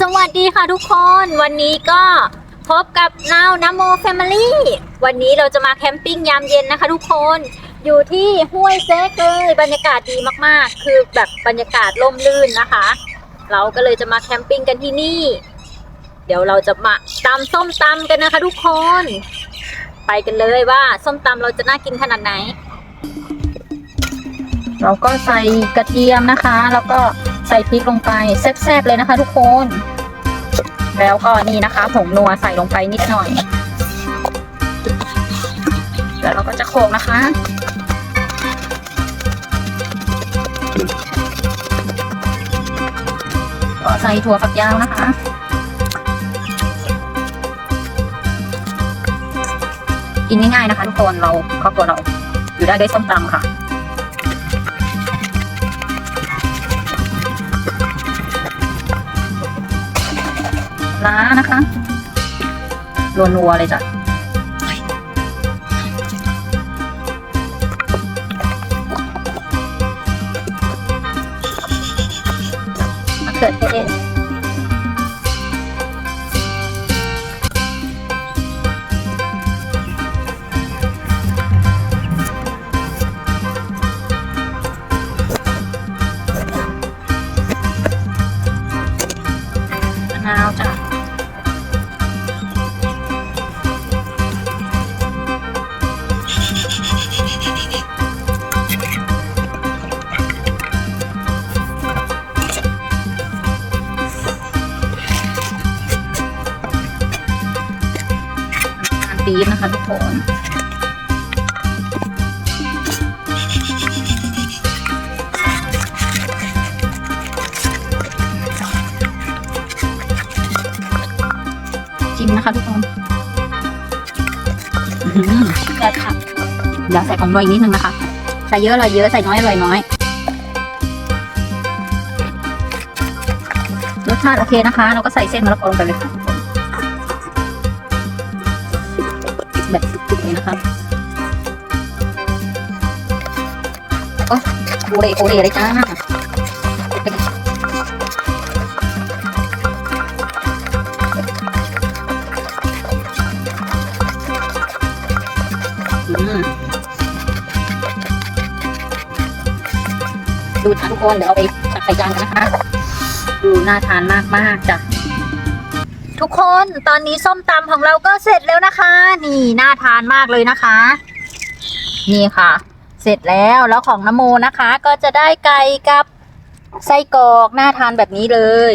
สวัสดีค่ะทุกคนวันนี้ก็พบกับนาวน้ำโมแฟมิลี่วันนี้เราจะมาแคมปิ้งยามเย็นนะคะทุกคนอยู่ที่ห้วยเซ็กเลยบรรยากาศดีมากๆ คือแบบบรรยากาศร่มรื่นนะคะ เราก็เลยจะมาแคมปิ้งกันที่นี่ เดี๋ยวเราจะมาตำส้มตำกันนะคะ ทุกคน ไปกันเลยว่าส้มตำเราจะน่ากินขนาดไหน เราก็ใส่กระเทียมนะคะ แล้วก็ ใส่พริกลงไปแซ่บๆเลยนะคะ ทุกคน แล้วก็นี่นะคะผงนัวใส่ลงไปนิดหน่อย แล้วเราก็จะโขกนะคะก็ใส่ถั่วฝักยาวนะคะกินง่ายๆนะคะทุกคนเราครอบครัวเราอยู่ได้ด้วยส้มตำค่ะ ล้านะคะรัวๆเลยจ้ะมะเขือเทศมะนาวจ้ะ น้ำปี๊บนะคะทุกคนจิ้มนะคะทุกคนอื้อหือแซ่บค่ะเดี๋ยวใส่ของด้วยอีกนิดนึงนะคะ ใส่เยอะอร่อยเยอะ ใส่น้อยอร่อยน้อย รสชาติโอเคนะคะ เราก็ใส่เส้นมะละกอลงไปเลยค่ะ แบบนี้นะคะโอ้โอเลโอเลเลยจ้าดูทุกคนเดี๋ยวเอาไปตักใส่จานกันนะคะ ดูน่าทานมากๆจ้ะ ทุกคนตอนนี้ส้มตำของเราก็เสร็จแล้วนะคะ นี่น่าทานมากเลยนะคะ นี่ค่ะ เสร็จแล้วแล้วของนโมนะคะ ก็จะได้ไก่กับไส้กรอกน่าทานแบบนี้เลย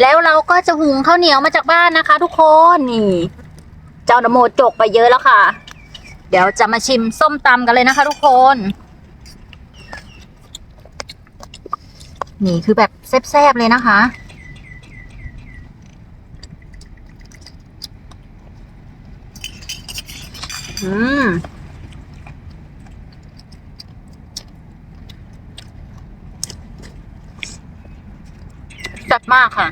แล้วเราก็จะหุงข้าวเหนียวมาจากบ้านนะคะ ทุกคนนี่ เจ้านโมจกไปเยอะแล้วค่ะ เดี๋ยวจะมาชิมส้มตำกันเลยนะคะ ทุกคน นี่คือแบบแซ่บๆเลยนะคะ อืมจัดมากค่ะ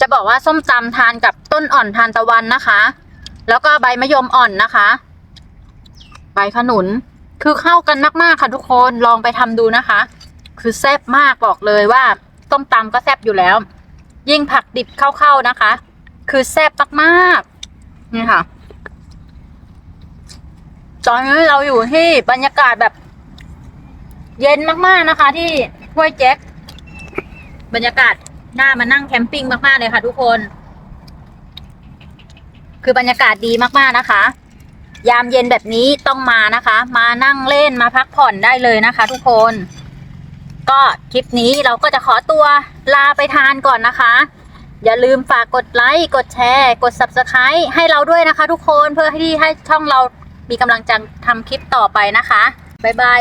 จะบอกว่าส้มตำทานกับต้นอ่อนทานตะวันนะคะ แล้วก็ใบมะยมอ่อนนะคะ ใบขนุน คือเข้ากันมากๆค่ะทุกคน ลองไปทำดูนะคะ คือแซ่บมากบอกเลยว่าต้มตำก็แซ่บอยู่แล้ว ยิ่งผักดิบเข้าๆนะคะ คือแซ่บมากๆ นี่ค่ะ ตอนนี้เราอยู่ที่บรรยากาศแบบ เย็นมากๆนะคะ ที่ห้วยแจ็คบรรยากาศน่ามานั่งแคมปิ้งมากๆเลยค่ะ ทุกคน คือบรรยากาศดีมากๆนะคะ ยามเย็นแบบนี้ต้องมานะคะ มานั่งเล่นมาพักผ่อนได้เลยนะคะ ทุกคน ก็คลิปนี้เราก็จะขอตัวลาไปทานก่อนนะคะ อย่าลืมฝากกดไลค์ กดแชร์ กด Subscribe ให้เราด้วยนะคะทุกคนเพื่อที่ให้ช่องเรามีกำลังใจทำคลิปต่อไปนะคะ บ๊ายบาย